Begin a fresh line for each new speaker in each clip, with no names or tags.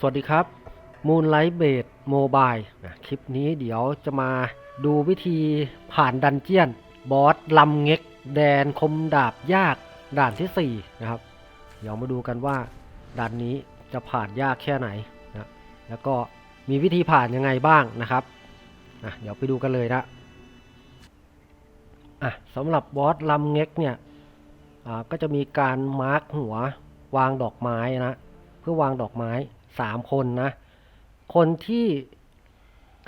สวัสดีครับ Moonlight b a s e Mobile นะคลิปนี้เดี๋ยวจะมาดูวิธีผ่านดันเจียน บอสลำเง็ก แดนคมดาบยากด่านทีสี่4 นะครับ เดี๋ยวมาดูกันว่าด่านนี้จะผ่านยากแค่ไหนนะแล้วก็มีวิธีผ่านยังไงบ้างนะครับอะเดี๋ยวไปดูกันเลยนะอะสำหรับบอสลำเง็กเนี่ยก็จะมีการมาร์กหัววางดอกไม้นะ เพื่อวางดอกไม้ สามคนนะ คนที่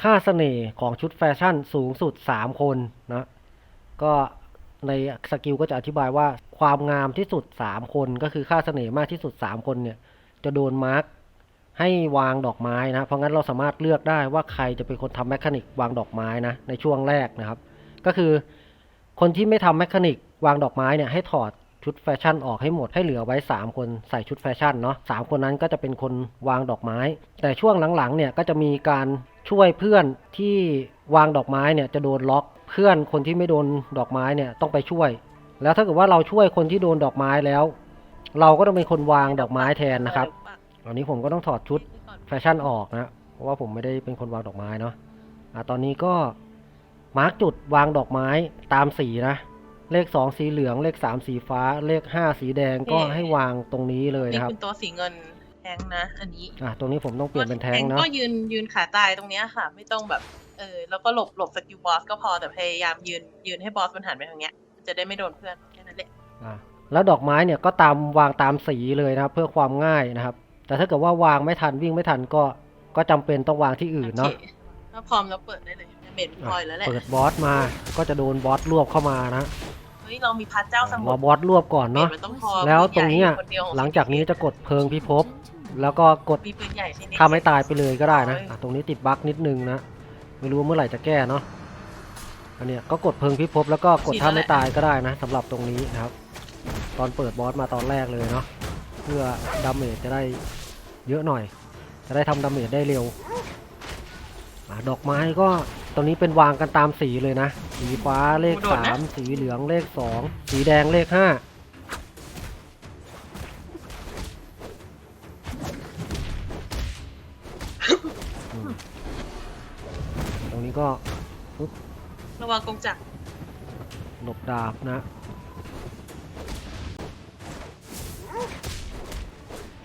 ค่าเสน่ห์ของชุดแฟชั่นสูงสุดสามคนนะ ก็ในสกิลก็จะอธิบายว่าความงามที่สุดสามคนก็คือค่าเสน่ห์มากที่สุดสามคนเนี่ย จะโดนมาร์กให้วางดอกไม้นะ เพราะงั้นเราสามารถเลือกได้ว่าใครจะเป็นคนทำแมคานิกวางดอกไม้นะในช่วงแรกนะครับ ก็คือคนที่ไม่ทำแมคานิกวางดอกไม้เนี่ยให้ถอด ชุดแฟชั่นออกให้หมดให้เหลือไว้ 3 คนใส่ชุดแฟชั่นเนาะสามคนนั้นก็จะเป็นคนวางดอกไม้ แต่ช่วงหลังๆเนี่ยก็จะมีการช่วยเพื่อนที่วางดอกไม้เนี่ยจะโดนล็อก เพื่อนคนที่ไม่โดนดอกไม้เนี่ยต้องไปช่วย แล้วถ้าเกิดว่าเราช่วยคนที่โดนดอกไม้แล้ว เราก็ต้องเป็นคนวางดอกไม้แทนนะครับตอนนี้ผมก็ต้องถอดชุดแฟชั่นออกนะเพราะว่าผมไม่ได้เป็นคนวางดอกไม้เนาะอะตอนนี้ก็มาร์กจุดวางดอกไม้ตามสีนะ เลข2สีเหลือง เลข3สีฟ้า เลข5สีแดงก็ให้วางตรงนี้เลย
นี่
นะครับ
เป็นตัวสีเงินแทงนะ อันนี้
อะตรงนี้ผมต้องเปลี่ยนเป็นแท้งเนาะ
ก็ยืนยืนขาตายตรงเนี้ยค่ะ ไม่ต้องแบบ เออ แล้วก็หลบหลบสกิลบอสก็พอแต่พยายามยืนยืนให้บอสมันหันไปทางเนี้ยมันจะได้ไม่โดนเพื่อนแค่นั้นแหละ
อะแล้วดอกไม้เนี่ยก็ตามวางตามสีเลยนะครับ เพื่อความง่ายนะครับ แต่ถ้าเกิดว่าวางไม่ทันวิ่งไม่ทันก็ก็จำเป็นต้องวางที่อื่นเนาะ
โอคถ้าพร้อมแล้วเปิดได้เลยเมนพลอยแล้วแหละ
เปิดบอสมาก็จะโดนบอสรวบเข้ามานะ
เฮ้ยเรามีพัดเจ้าสมุ
รอ
ทร
บอสรวบก่อน
เม
เนาะ
นมันต้องพอ
แล้วตรงเนี้ย
ปืใญ่คนเดียวของ
หลังจากนี้จะกดเพิงพิภพแล้วก็กด
มีปืนใหญ่ที่นี่
ถ้าไม่ตายไปเลยก็ได้นะอะตรงนี้ติดบั๊กนิดนึงนะ ไม่รู้ว่าเมื่อไหร่จะแก้เนาะ อันเนี้ยก็กดเพิงพิภพแล้วก็กดถ้าไม่ตายก็ได้นะสำหรับตรงนี้นะครับ ตอนเปิดบอสมาตอนแรกเลยเนาะ เพื่อดาเมจจะได้เยอะหน่อย จะได้ทำดาเมจได้เร็วอะดอกไม้ก็ ตรงนี้เป็นวางกันตามสีเลยนะ สีฟ้าเลขสามสีเหลืองเลขสองสีแดงเลขห้าอืมตรงนี้ก็
ระวังกงจักร
หลบดาบนะ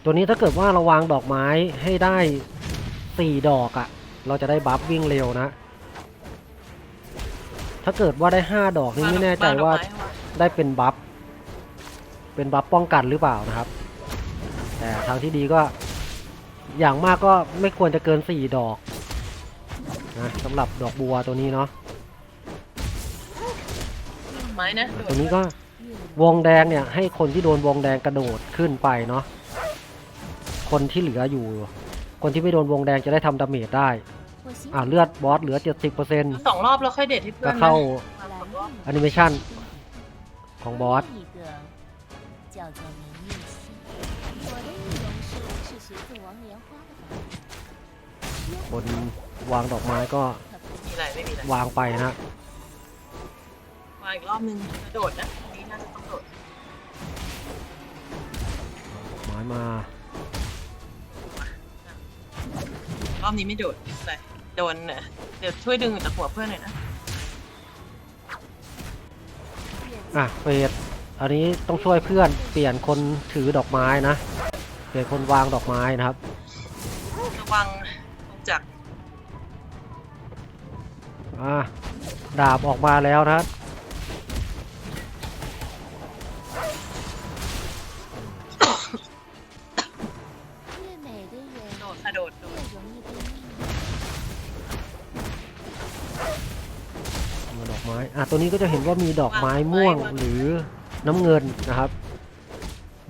ตัวนี้ถ้าเกิดว่าเราวางดอกไม้ให้ได้สี่ดอกอะ่ะ เราจะได้บัฟวิ่งเร็วนะ ถ้าเกิดว่าได้ห้าดอกนี่ไม่แน่ใจว่า
ดอกไม้ให้วาง
ได้เป็นบัฟเป็นบัฟป้องกันหรือเปล่านะครับ แต่ทางที่ดีก็ อย่างมากก็ไม่ควรจะเกินสี่ดอกนะสำหรับดอกบัวตัวนี้เนาะ
ไม้นะ
ตัวนี้ก็วงแดงเนี่ยให้คนที่โดนวงแดงกระโดดขึ้นไปเนาะคนที่เหลืออยู่ คนที่ไม่โดนวงแดงจะได้ทำดาเมจได้ อ่าเลือดบอสเหลือเจ็ด
สิบเปอร์เซ็นต์สองรอบแล้วค่อยเด็ดที่เพื่อ
ก็
นนะ
เข้าแอนิเมชันของบอสคนวางดอกไม้ก็
ไม่มี
วางไปนะ
มาอีกรอบนึงกะโดดนะอันี้น่าจะต้องโดดดอก
ไม้มา
รอบนี้ไม่โดดไม่เป็ไร โดนเน่ะเดี๋ยวช่วยดึงจากหัวเพื่อนหน่อยนะ
อะเฟสอันนี้ต้องช่วยเพื่อนเปลี่ยนคนถือดอกไม้นะ เปลี่ยนคนวางดอกไม้นะครับ
ระวังกงจักร
อะดาบออกมาแล้วนะ ตัวนี้ก็จะเห็นว่ามีดอกไม้ม่วงหรือน้ำเงินนะครับ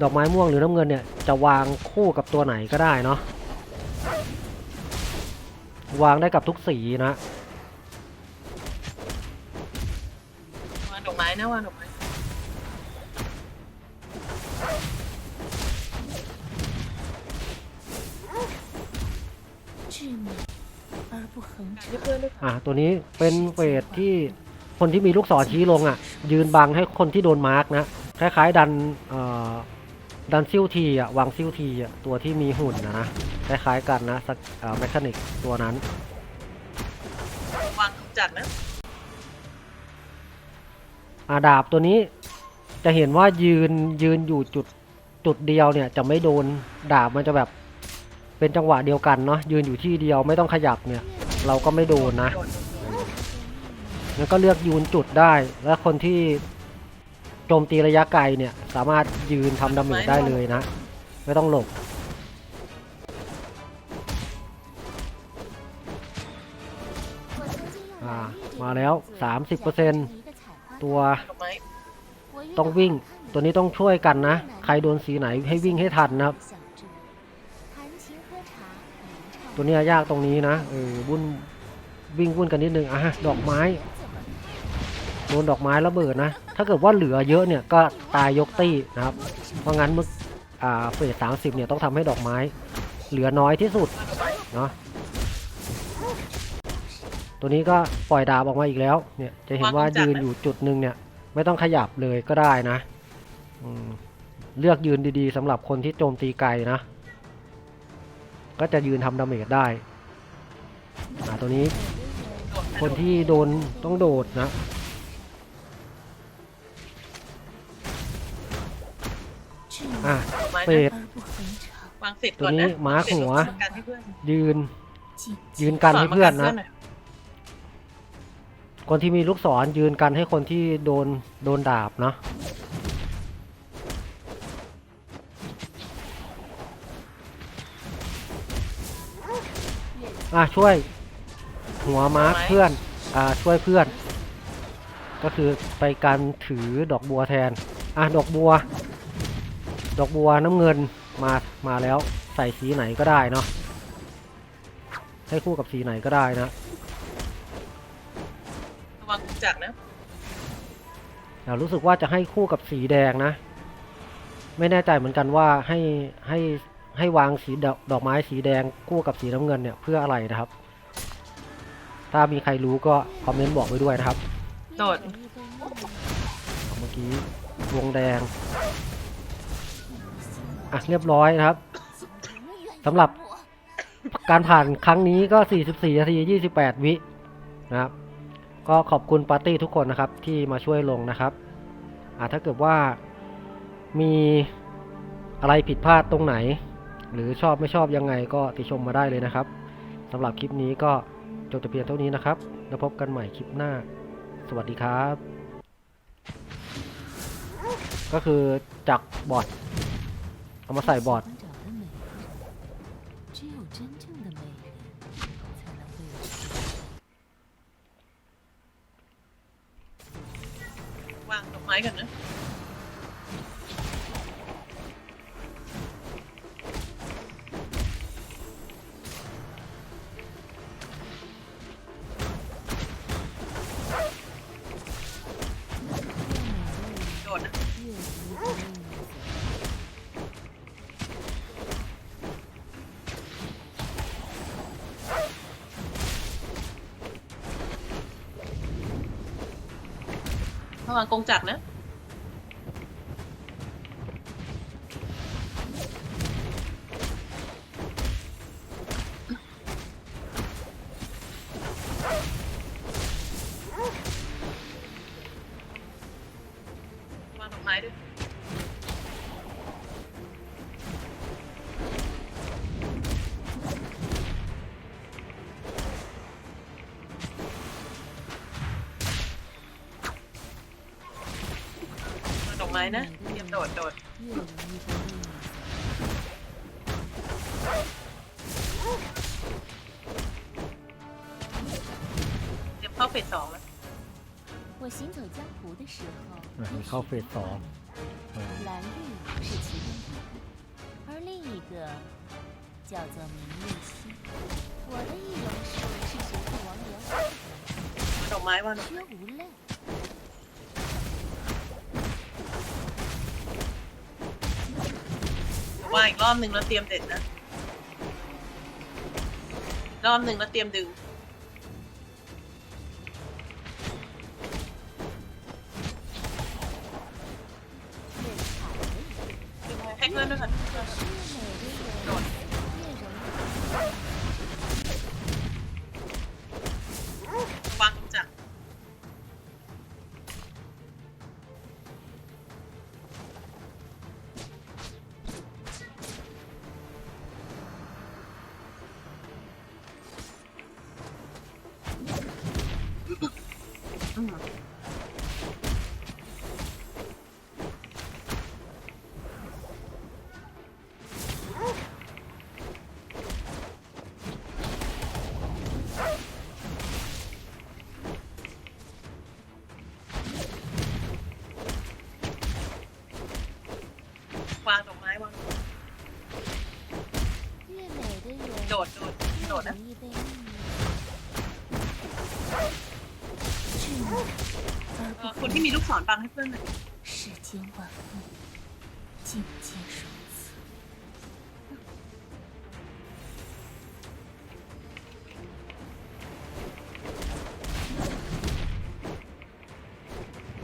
ดอกไม้ม่วงหรือน้ำเงินเนี่ยจะวางคู่กับตัวไหนก็ได้เนาะวางได้กับทุกสีนะ
วางดอกไม้นะวางดอกไม้อะ
ตัวนี้เป็นเฟสที่ คนที่มีลูกศรชี้ลงอะ ยืนบังให้คนที่โดนมาร์กนะ คล้าย ๆ ดันเอ่อดันซิลทีอะวางซิลทีอะตัวที่มีหุ่นนะนะคล้ายๆกันนะสักอ่าแมคานิกตัวนั้น
วางจัดนะ
อาดาบตัวนี้จะเห็นว่ายืนยืนอยู่จุดจุดเดียวเนี่ยจะไม่โดนดาบมันจะแบบเป็นจังหวะเดียวกันเนาะยืนอยู่ที่เดียวไม่ต้องขยับเนี่ย เราก็ไม่โดนนะ
โดน
แล้วก็เลือกยืนจุดได้ และคนที่โจมตีระยะไกลเนี่ย สามารถยืนทำดาเมจได้เลยนะ ไม่ต้องหลบมาแล้ว 30%ตัวต้องวิ่ง ตัวนี้ต้องช่วยกันนะ ใครโดนสีไหนให้วิ่งให้ทันนะครับ ตัวนี้ยากตรงนี้นะเออวุ่นวิ่งวุ่นกันนิดนึงอะดอกไม้ โดนดอกไม้ระเบิดนะ ถ้าเกิดว่าเหลือเยอะเนี่ยก็ตายยกตี้นะครับ เพราะงั้นมึกอ่าเฟสสามสิบเนี่ยต้องทำให้ดอกไม้ เหลือน้อยที่สุดเนาะ ตัวนี้ก็ปล่อยดาบออกมาอีกแล้ว เนี่ยจะเห็นว่ายืนอยู่จุดหนึ่งเนี่ยไม่ต้องขยับเลยก็ได้นะ เลือกยืนดีๆสำหรับคนที่โจมตีไกลนะ ก็จะยืนทำดาเมจได้ตัวนี้คนที่โดนต้องโดดนะ อะ
ดอกไม้
เฟ
นะ
ส
วางเสร็จ
ตัว
ก่อน
นี้
นะ
ม้าหัว
เสร็จแล้วกันให้เพื่อน
ยืน ยืนกันให้เพื่อน
ส
นะ
มากัหอย
คนที่มีลูกศรยืนกันให้คนที่โดนโดนดาบเนาะอะช่วย หัวมาร์คเพื่อน อ่าช่วยเพื่อน ก็คือไปการถือดอกบัวแทน อะดอกบัว ดอกบัวน้ำเงินมามาแล้วใส่สีไหนก็ได้เนาะให้คู่กับสีไหนก็ได้นะ
ระวังจักรนะ
แต่รู้สึกว่าจะให้คู่กับสีแดงนะ ไม่แน่ใจเหมือนกันว่าให้ให้ให้วางสีดอกดอกไม้สีแดงคู่กับสีน้ำเงินเนี่ยเพื่ออะไรนะครับ ถ้ามีใครรู้ก็คอมเมนต์บอกไว้ด้วยนะครับ
โดด
เมื่อกี้วงแดง อะเรียบร้อยนะครับสำหรับการผ่านครั้งนี้ก็ 44นาที28 วินะครับ ก็ขอบคุณปาร์ตี้ทุกคนนะครับที่มาช่วยลงนะครับอะถ้าเกิดว่ามีอะไรผิดพลาดตรงไหน หรือชอบไม่ชอบยังไงก็ติชมมาได้เลยนะครับสำหรับคลิปนี้ก็จบแต่เพียงเท่านี้นะครับ แล้วพบกันใหม่คลิปหน้า สวัสดีครับ ก็คือจากบอร์ด เอามาใส่บอด
วางดอกไม้กันนะ ระวังกงจักรนะ ไม้นะ เตรียมโดดโดด
越容易被另一所
เตรียมเข้าเฟสสองแล้ว
我行走江湖的时候，
อ่ะ
也
มี
许
เข้าเฟสสองเออ
蓝绿是其中一个，而另一个叫做明月心。我的易容术是学自王莲花
ดอกไม้วาง
的，绝无泪。
มาอีกรอบหนึ่งแล้วเตรียมเด็ดนะ รอบหนึ่งแล้วเตรียมดึง แท็กเพื่อนด้ว
ย
ค่ะ
而
เออ
不
คนที่มีลูกศรฟังให้เพื่อนหน่อย
世间万物尽皆如此。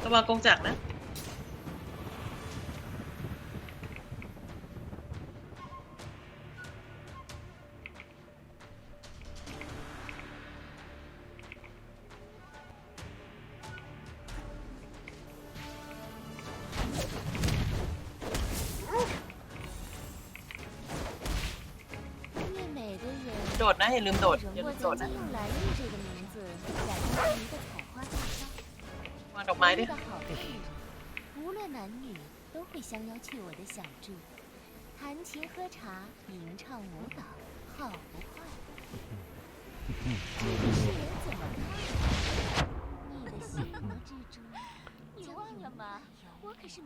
ระวังกงจักรนะ โดดนะอย่าลืมโดด อย่า
容
ลื
我
มโดด
曾
นะ
经用蓝玉这个名字改编成一个采花大盗。
วางดอกไม้
我
ดิ
遇到好贵人，无论男女都会相邀去我的小住，弹琴喝茶，吟唱舞蹈，好不快乐。这个世人怎么看我？你的心魔蜘蛛，你忘了吗？我可是